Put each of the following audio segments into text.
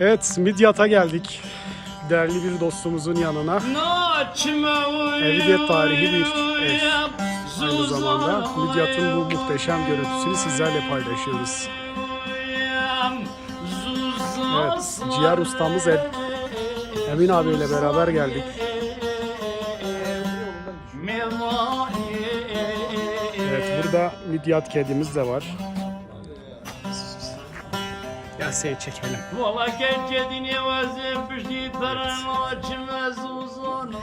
Evet, Midyat'a geldik. Değerli bir dostumuzun yanına. Evidiyet tarihi bir ev. Aynı zamanda Midyat'ın bu muhteşem görüntüsünü sizlerle paylaşıyoruz. Evet, ciğer ustamız El- Emin abiyle beraber geldik. Evet, burada Midyat kedimiz de var. Seni çekelim. Valla kendini vazim pişti taran açmaz uzun.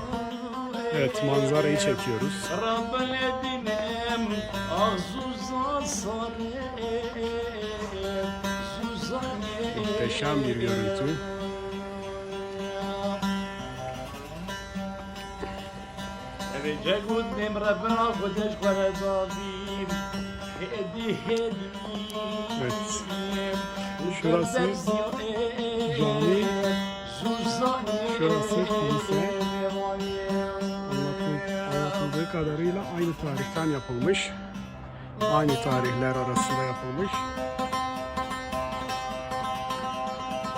Evet, manzarayı çekiyoruz. Rabbel edinem. Suzane. Muhteşem bir görüntü. Evet. Şurası cami, şurası kilise. Anlatı- anlatıldığı kadarıyla aynı tarihten yapılmış. Aynı tarihler arasında yapılmış.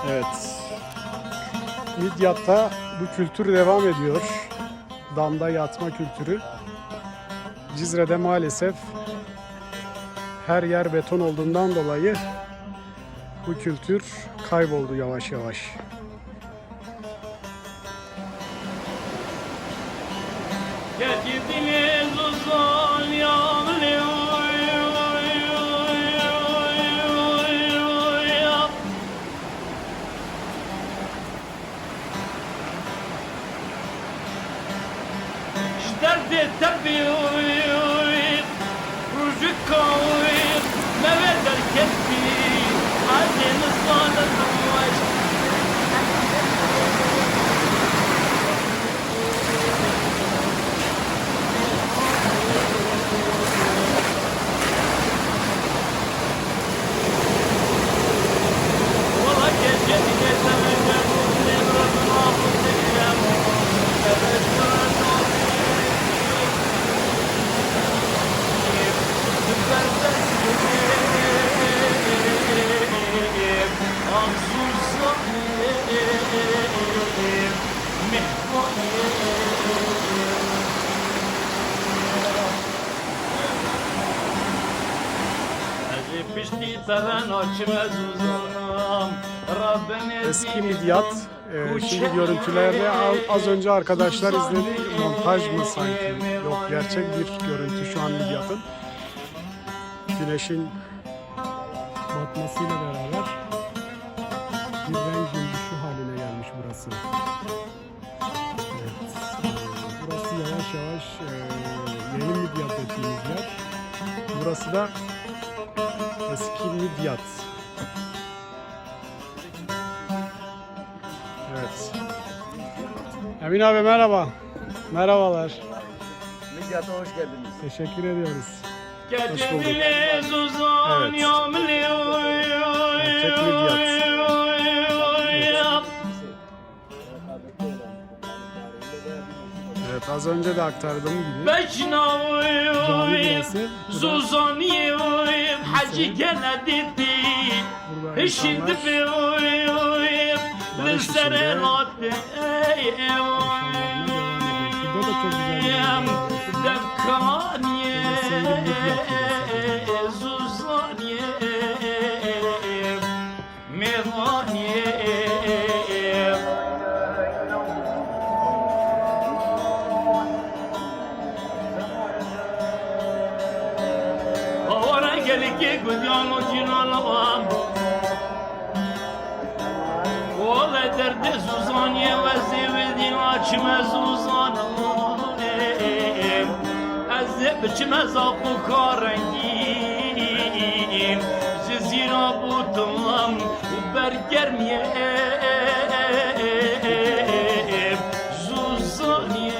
Evet. Midyat'ta bu kültür devam ediyor. Damda yatma kültürü. Cizre'de maalesef her yer beton olduğundan dolayı bu kültür kayboldu yavaş yavaş. Getirdiniz uzun yolunu Eski Midyat, e, şimdi görüntülerde a- az önce arkadaşlar izledi. Montaj mı sanki? Yok gerçek bir görüntü şu an Midyat'ın. Güneşin batmasıyla beraber bir renk gündüzü haline gelmiş burası. Evet, e, burası yavaş yavaş e, yeni Midyat dediğimiz yer. Burası da eski Midyat. Evet. Emin abi merhaba. Merhabalar. Midyat'a hoş geldiniz. Teşekkür ediyoruz. Getirdiniz uzun Evet. yağmur Gerçek Midyat. Evet az önce de aktardığım gibi cami burası. Hacı gene dedi Burada Şimdi insanlar biyuyum barış içinde Lisserenat yaşamlarına devam ediyor. Şurada da çok güzel bir yer var. Burası Midyat burası. Zuzaniye Mevaniye Ora gel biçmez akı karengim. Zira butum bergermiye Suzaniye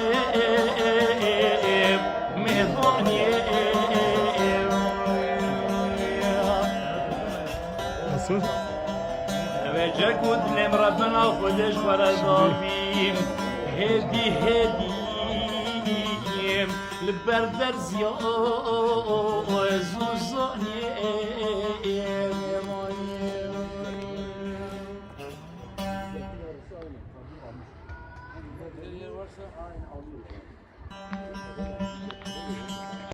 Mehaniye Nasıl? Vece kudlem Rabbena kudeş barazavim Hedi hediyim Liberder ziya Zuzaniye